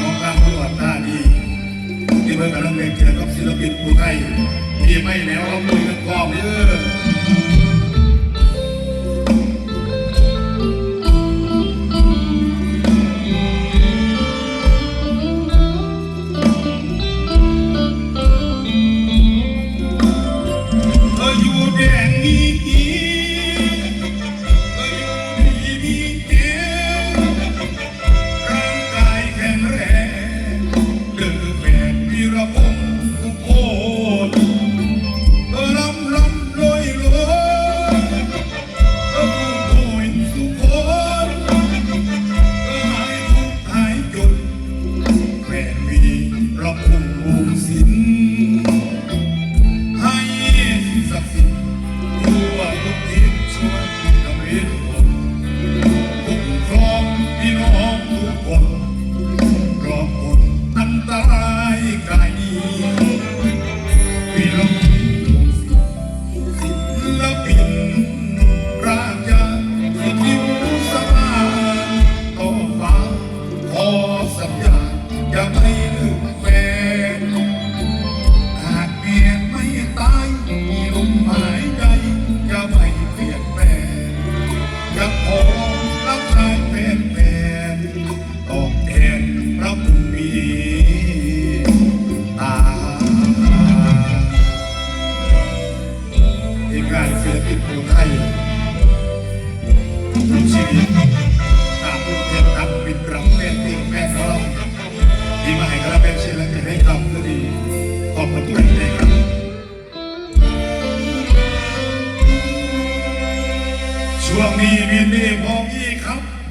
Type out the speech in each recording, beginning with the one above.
ของทางจังหวัดท่าดีที่เพื่อนกำลังเล่นเกี่ยวกับศิลปินผู้ไทยที่ไม่แล้วรับมือกันกองเด้อ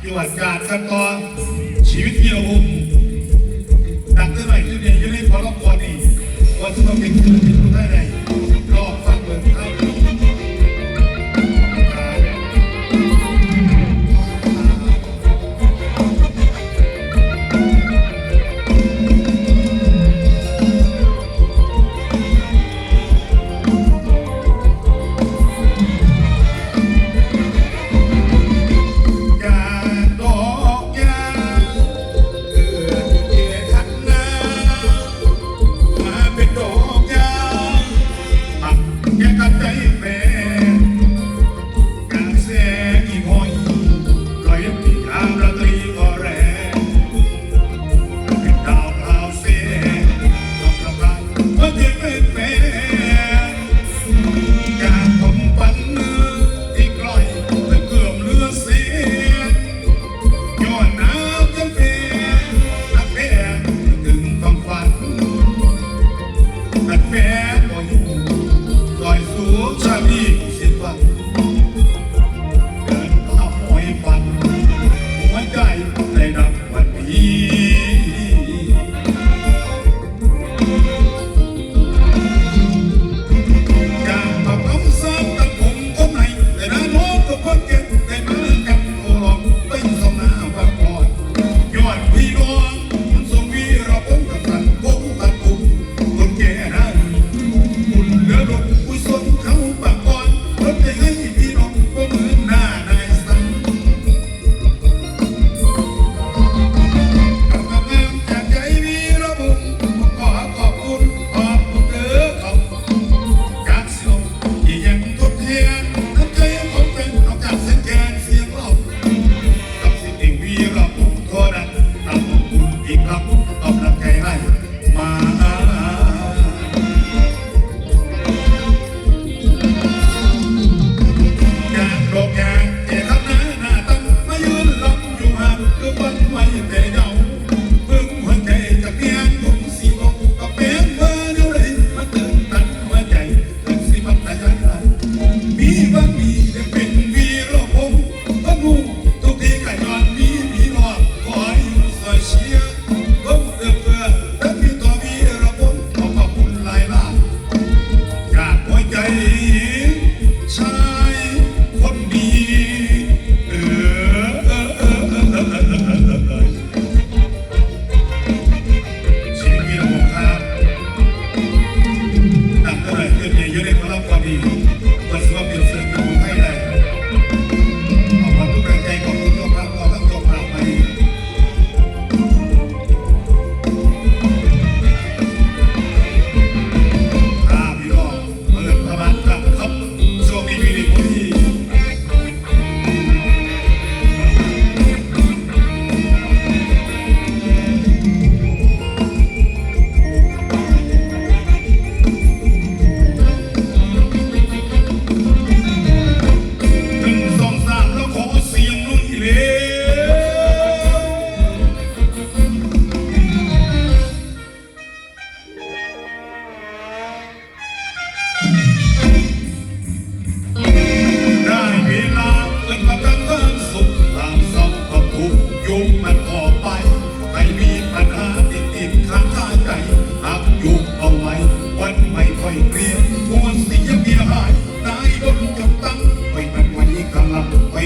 จวดจาดสตอชีวิตเดียวผม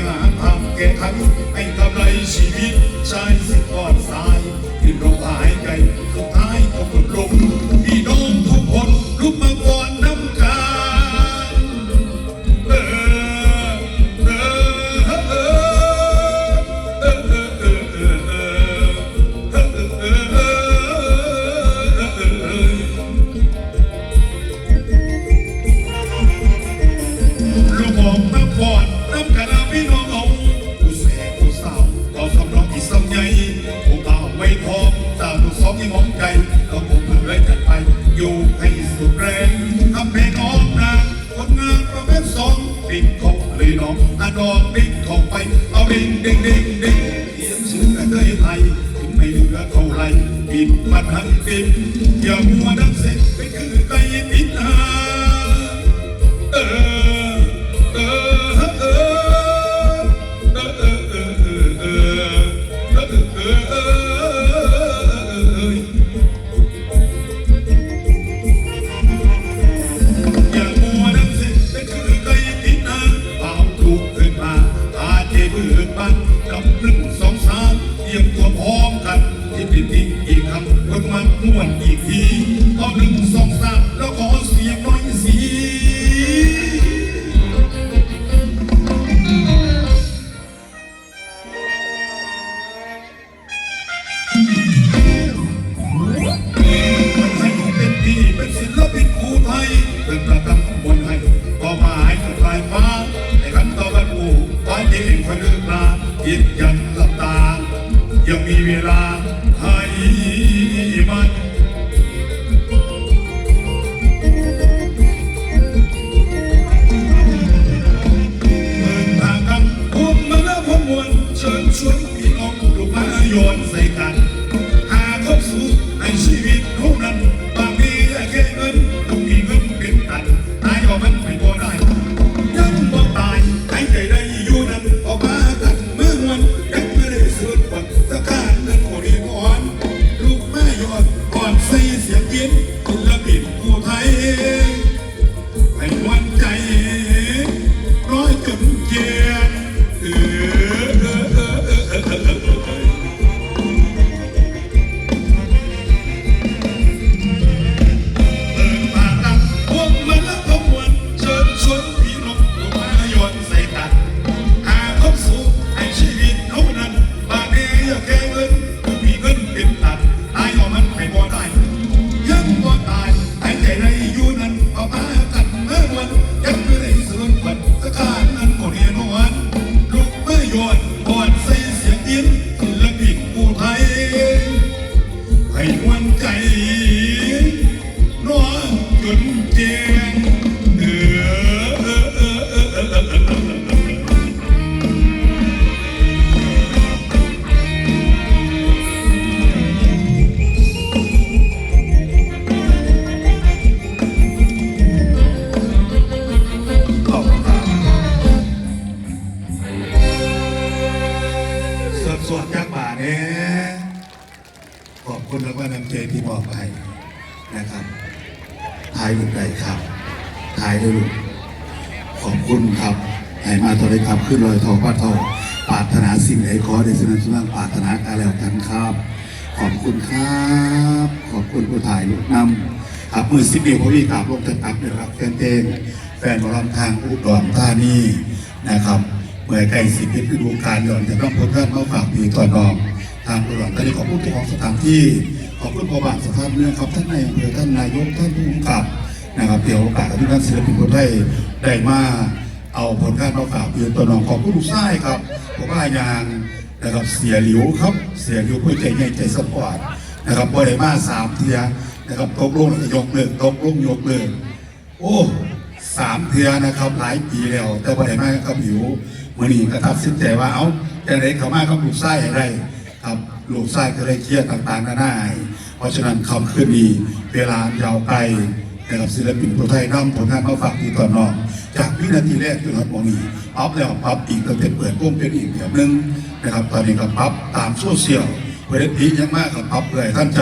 หาทำแก้ไขให้กำไรชีวิตใช้ก่อนสายขึ้นลมหายใจ สิบมาทันสิบอย่ามัวดับสิ อบให้นะครับถ่ายรูปใดครับถ่ายได้รูปขอบคุณครับให้มาตัวได้ครับขึ้นลอยทองพระทองปรารถนาสิ่งไหนขอได้สิ่งนั้นสุนังปรารถนาการแล้วกันครับ ขอบคุณครับ ขอบคุณผู้ถ่ายรูปนำครับมือสิบเดียวพอพี่กราบลงตะตักเลยครับแฟนเพลงแฟนหมอลำทางอุดรธานีนะครับเมื่อใกล้สิบปีฤดูกาลย้อนจะต้องพ้นท่านมาฝากปีต่อนองทางอุดรก็เลยขอบคุณเจ้าของสถานที่ ขอบคุณพอบาทสภาพเมืองครับท่านนายอำเภอท่านนายกท่านผู้กำกับนะครับเดี๋ยวโอกาสที่ท่านศิลปินคนได้ได้มาเอาผลงานมาฝากเพียงตัวน้องขอบคุณลูกชายครับผมว่ายางนะครับเสียหลิวครับ เสียหลิวผู้ใจใหญ่ใจสปอร์ตนะครับพอได้มาสามเทียนะครับตกลงแล้วยกเลิกตกลงยกเลิกโอ้สามเทือนะครับหลายปีแล้ว แต่พอได้มากับหิวมือนี้ก็ตัดสินใจว่าเอ้าจะได้เข้ามากับลูกไส้อะไรครับลูกไส้ก็เลยเครียดต่างๆนานา ราะฉะนั้นคำคืนนี้เวลายาวไกลนะครับศิลปินตัวไทยนำผลงานมาฝากที่ตอนน้องจากวินาทีแรกจนถึงวันนี้อัพแล้วอัพอีกตั้งแต่เปิดวงเป็นอีกแบบหนึงนะครับตอนนี้ก็อัพตามโซเชียลเวทียังมากกับอัพเลยท่านใจ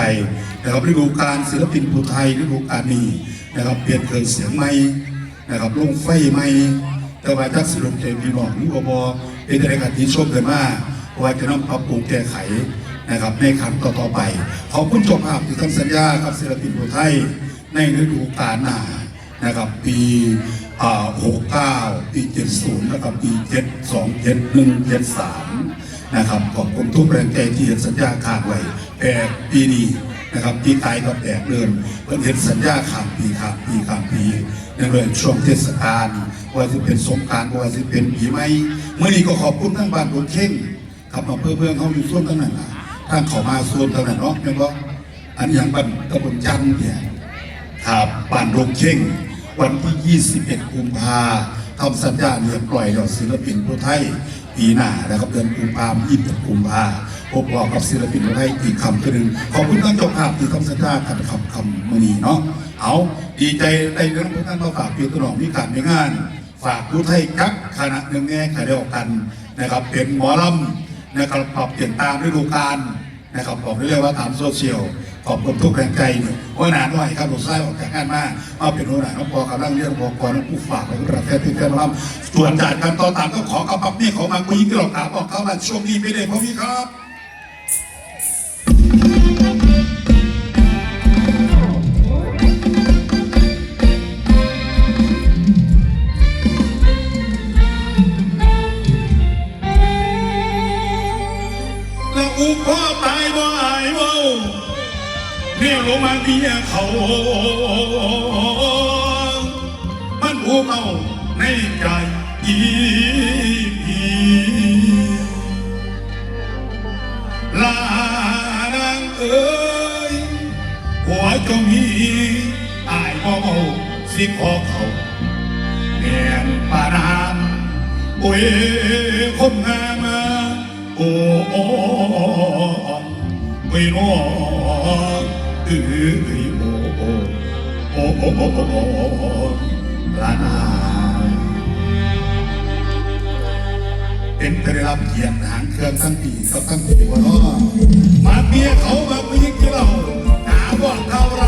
นะครับฤดูการศิลปินผู้ไทยฤดูการนี้นะครับเปลี่ยนเครื่องเสียงใหม่นะครับลงไฟไหมแต่ว่าจักสิลงใจพี่น้องหรือว่าบอเป็นอะไรกันที่ชมกันมากว่าจะนำปรับปรุงแก้ไข นะครับในขันต่อๆไป ขอบคุณจบภาพที่ทำสัญญากับศิลปินผู้ไทยในฤดูกาลหน้านะครับปี69 ปี 70นะครับปี 72 71 73 นะครับขอบคุณทุกแรงใจที่เห็นสัญญาขาดไว้แปดปีนี้นะครับปีตายกับแปดเดือนเพิ่งเห็นสัญญาขาดปีขาดปีขาดปีในเรื่องช่วงเทศกาลว่าจะเป็นสงการว่าจะเป็นปีใหม่เมื่อนี้ก็ขอบคุณทั้งบ้านคนเข่งครับมาเพื่อเพื่อนเขาอยู่ส่วนทั้งนั้นล่ะ ทางเขามาส่วนทั้งนั้นเนาะแม่นบ่อันอย่างบ้านตำบลจันทร์เนี่ยครับบ้านดงเข่ง วันที่ 21 กุมภาทำสัญญาเรียบปล่อยดอกศิลปินผู้ไทยปีหน้านะครับเดือนกุมภาพันธ์21กุมภาพบเรากับศิลปินผู้ไทยอีกคำหนึ่งขอบคุณท่านเจ้าภาพที่ทำสัญญากันคำคำมือนี้เนาะเอาดีใจได้เรื่องพวกท่านมาฝากพี่ตลอดมีการมีงาน ฝากผู้ไทยกับคณะหนึ่งแง่ขายเดียวกันนะครับเป็นหมอลำ นะครับปรับเปลี่ยนตามฤดูกาลนะครับบอกเรียกว่าตามโซเชียลขอบคุณทุกแรงใจเนี่ยว่านานหน่อยครับหลวงไส้ออกจากงานมามาเป็นหัวหน้าน้องพอกำลังเรียกพอกรน้องผู้ฝากของประเทศที่เกินลำส่วนจัดการต่อตามก็ขอกระปับนี่ของมาคุยที่เราถามออกเข้ามาช่วงนี้ไม่ได้เพราะพี่ครับ เรียกลงมาเมียเขา มันอูเมาในใจอีพีลานางเอ้ยหัวจงมีอายบ่เมาสิขอเขาแม่นปานามโอ้ยคนงามมาโอ้โอ้ไม่น้อ โอ้โอ้โอ้โอ้โอ้โอ้ลานาเป็นไปได้รับเกียรติหางเครื่องทั้งปีกับทั้งปีวะเนาะมาเมียเขามาผู้หญิงที่เราหาบ่อนเท่าไร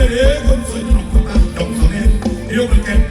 내내 검수 이놈 그만 정성에 이놈을 깬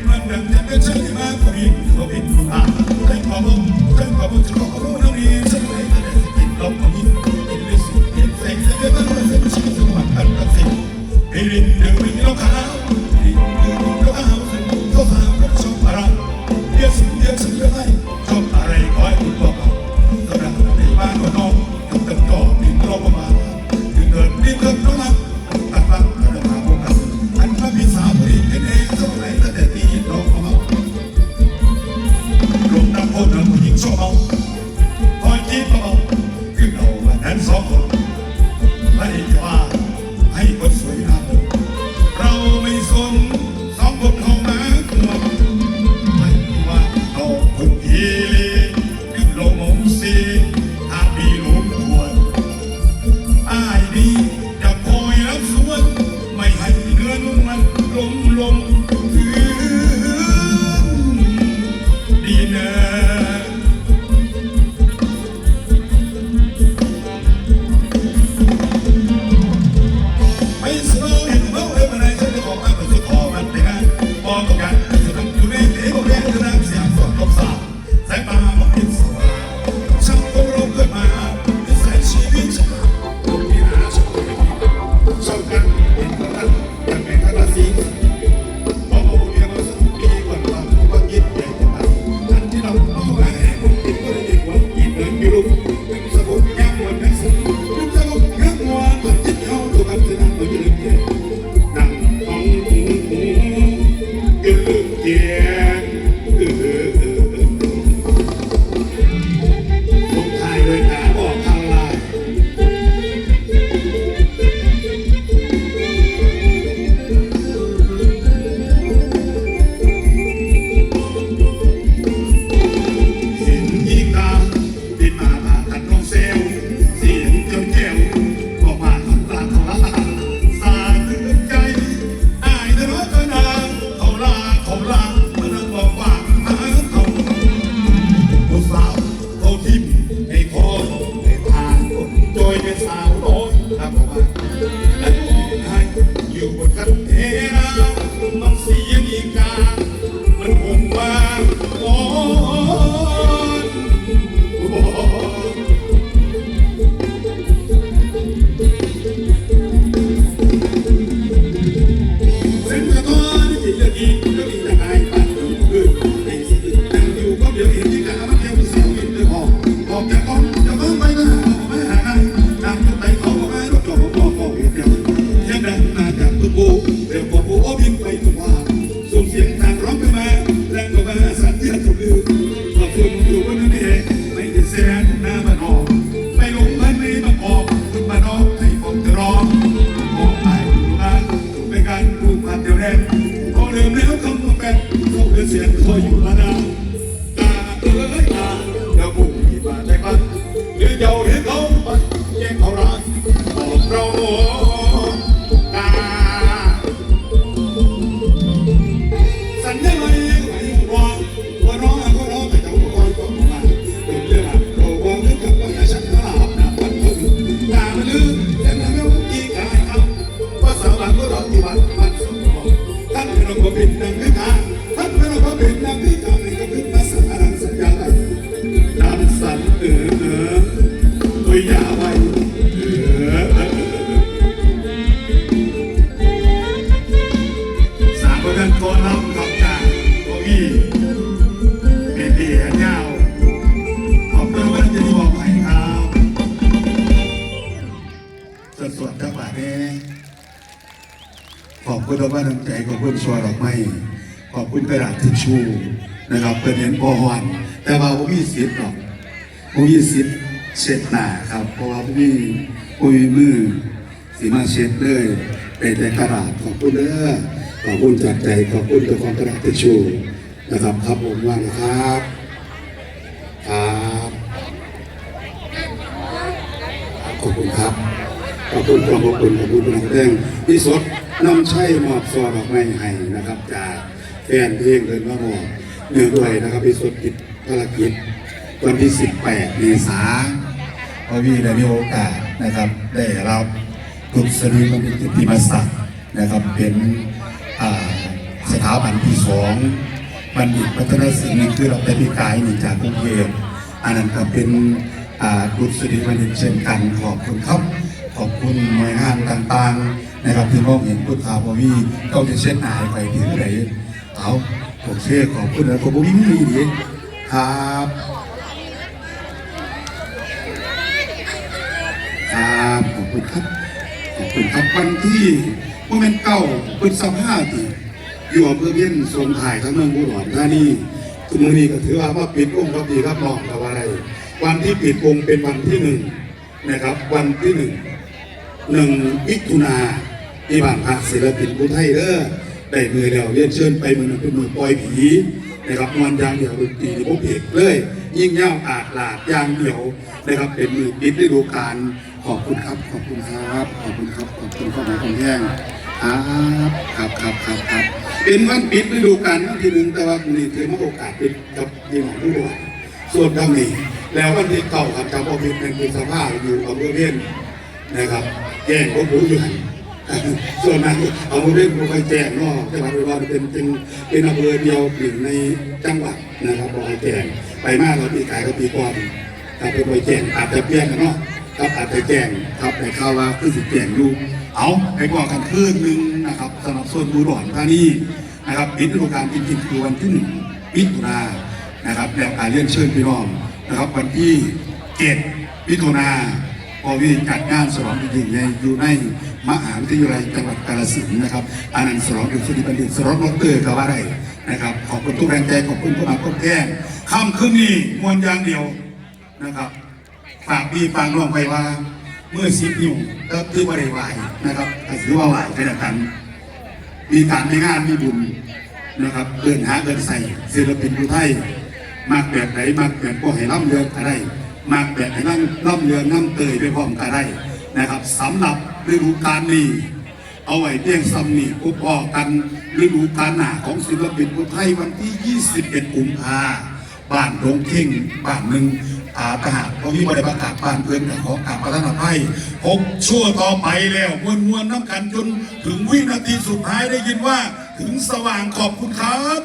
yo, ดอกไม้น้ำใจขอบคุณชัวดอกไม้ขอบคุณกระดาษทิชชู่นะครับเป็นเห็นพอหอนแต่ว่าผมมีสิทธิ์หรอกผมมีสิทธิ์เช็ดหน้าครับ เพราะว่าผมมีผมมีมือสีมาเช็ดเลยเป็นแต่กระดาษขอบคุณเด้อขอบคุณจากใจขอบคุณเจ้าของกระดาษทิชชู่นะครับครับผมว่านะครับครับขอบคุณครับขอบคุณขอบคุณขอบคุณนักแดงพี่สด น้ำใช่มอบซอดอกไม้ให้นะครับจากแฟนเพลงเดินมามอบเนื่องด้วยนะครับพี่สดติดภารกิจวันที่ 18เมษาพอวีได้มีโอกาสนะครับ ได้รับกุศลีบัณฑิตติมศักดิ์นะครับเป็นสถาบันที่สองบัณฑิตพัฒนศิลป์นี่คือเราได้พิกายนี่จากกรุงเทพอันนั้นก็เป็นกุศลีบัณฑิตเช่นกันขอบคุณครับ ขอบคุณหน่วยงานต่างๆ นะครับที่มองเห็นพุทธาพวีก็จะเช่นอายไปถึงไหนเอาโอเคขอบคุณนะขอบคุณมีดีครับครับขอบคุณครับขอบคุณครับวันที่โมเมนเก้าพฤษภาคมอยู่อำเภอเพี้ยนสวนถ่ายทั้งเมืองบุรีธานีทุกมือนี้ก็ถือว่าว่าปิดวงครับดีครับน้องกับอะไรวันที่ปิดวงเป็นวันที่หนึ่งนะครับ วันที่หนึ่งหนึ่งมิถุนา ที่บ้านพักศิลปินผู้ไทยเด้อได้มือแล้วเรียนเชิญไปเมือนเป็นเมือปล่อยผีนะครับมวนยางเดียวดนตรีพวกเอกเลย ยิ่งเง่าอาดลาดยางเดียวนะครับเป็นมือปิดฤดูกาลขอบคุณครับ ขอบคุณครับ ขอบคุณครับ ขอบคุณข้าวหอมของแห้งครับครับครับครับครับเป็นวันปิดฤดูกาลวันที่หนึ่งแต่ว่าวันนี้ถือว่าโอกาสปิดกับยี่หมอผู้ด้วยส่วนทางนี้แล้ววันที่เก่าครับจำเอาผิดเป็นคือสภาพอยู่อำเภอเพี้ยนนะครับแจ้งผมรู้อยู่หัน ส่วนนั้นเอาเรื่องไปแจ้งเนอกจังหวัดอุดรเป็นเป็นเป็นอำเภอเดียวหนึ่งในจังหวัดนะครับบอกให้แจ้งไปมากเราปีกายกับปีก่อนถ้าเป็นไปแจ้งอาจจะเปลี่ยนกันเนาะครับอาจจะแจ้งครับในข่าวว่าคือสิแจ้งอยู่เอาไปบอกกันคืนหนึ่งนะครับสำหรับส่วนบุรีรัมย์ท่านี้นะครับปิดฤดูกาลจริงๆคือวันที่หนึ่งมิถุนานะครับแล้วการเลื่อนเชิญพี่น้องนะครับวันที่เจ็ดมิถุนาพอวิจัดงานสลองจริงๆในอยู่ใน มหาวิทยาลัยจังหวัดกาฬสินธุ์นะครับอันนั้นสลองดุษฎีบัณฑิตสลองรถเตอร์ก็ว่าได้นะครับ ขอบคุณทุกแรงใจขอบคุณผู้มาพ้แก้งค่ำคืนนี้มวลยางเดียวนะครับฝากพี่ฟังน้องไปว่า เมื่อสิบอยู่ก็ถือว่าได้ไหวนะครับถือว่าไหวไปแล้วกันมีการมีงานมีบุญนะครับเดินหาเดินใส่ศิลปินผู้ไทยมากแบบไหนมากแบบพวกให้ล่ำเรืองก็ได้มากแบบให้นั่งล่ำเรืองนั่งเตยไปพร้อมก็ได้นะครับสำหรับ ฤดูกาลนี้ เอาไว้เตี้ยงซัมนี่พบพอกันฤดูกาลหนาของศิลปินผู้ไทยวันที่ 21 กุมภาบ้านดงเข่งบ้านหนึ่งอาตหากเพราะวิบได้ประกาศบ้านเพื่อนขอกราบประทานอภัยหกชั่วต่อไปแล้วมวลมวลน้ำกันจน ถึงวินาทีสุดท้ายได้ยินว่าถึงสว่างขอบคุณครับ